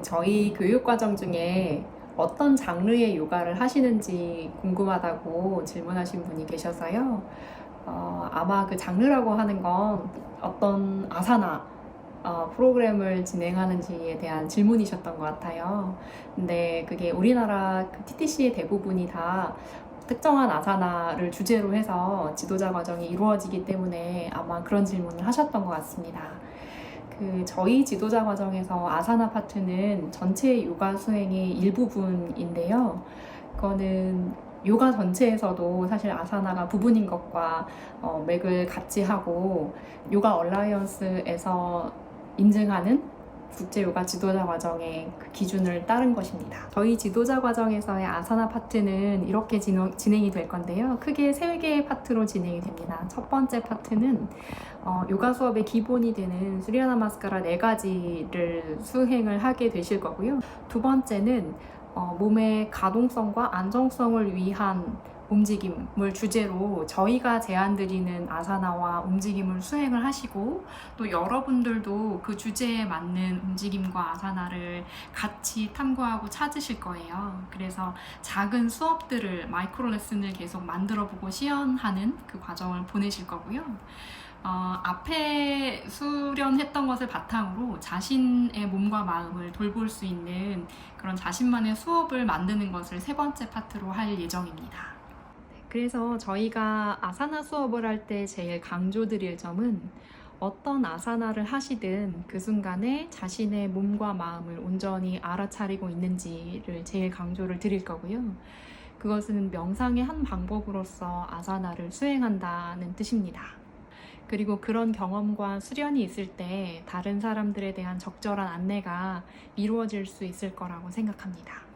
저희 교육과정 중에 어떤 장르의 요가를 하시는지 궁금하다고 질문하신 분이 계셔서요. 어, 아마 그 장르라고 하는 건 어떤 아사나 어, 프로그램을 진행하는지에 대한 질문이셨던 것 같아요. 근데 그게 우리나라 그 TTC의 대부분이 다 특정한 아사나를 주제로 해서 지도자 과정이 이루어지기 때문에 아마 그런 질문을 하셨던 것 같습니다. 그 저희 지도자 과정에서 아사나 파트는 전체 요가 수행의 일부분인데요. 그거는 요가 전체에서도 사실 아사나가 부분인 것과 어, 맥을 같이 하고 요가 얼라이언스에서 인증하는 국제 요가 지도자 과정의 그 기준을 따른 것입니다. 저희 지도자 과정에서의 아사나 파트는 이렇게 진행, 진행 이 될 건데요. 크게 세 개의 파트로 진행이 됩니다. 첫 번째 파트는 어, 요가 수업의 기본이 되는 수리아나 마스카라 네 가지를 수행을 하게 되실 거고요. 두 번째는 어, 몸의 가동성과 안정성을 위한 움직임을 주제로 저희가 제안 드리는 아사나와 움직임을 수행을 하시고 또 여러분들도 그 주제에 맞는 움직임과 아사나를 같이 탐구하고 찾으실 거예요. 그래서 작은 수업들을 마이크로 레슨을 계속 만들어 보고 시연하는 그 과정을 보내실 거고요. 어, 앞에 수련했던 것을 바탕으로 자신의 몸과 마음을 돌볼 수 있는 그런 자신만의 수업을 만드는 것을 세 번째 파트로 할 예정입니다. 그래서 저희가 아사나 수업을 할 때 제일 강조드릴 점은 어떤 아사나를 하시든 그 순간에 자신의 몸과 마음을 온전히 알아차리고 있는지를 제일 강조를 드릴 거고요. 그것은 명상의 한 방법으로서 아사나를 수행한다는 뜻입니다. 그리고 그런 경험과 수련이 있을 때 다른 사람들에 대한 적절한 안내가 이루어질 수 있을 거라고 생각합니다.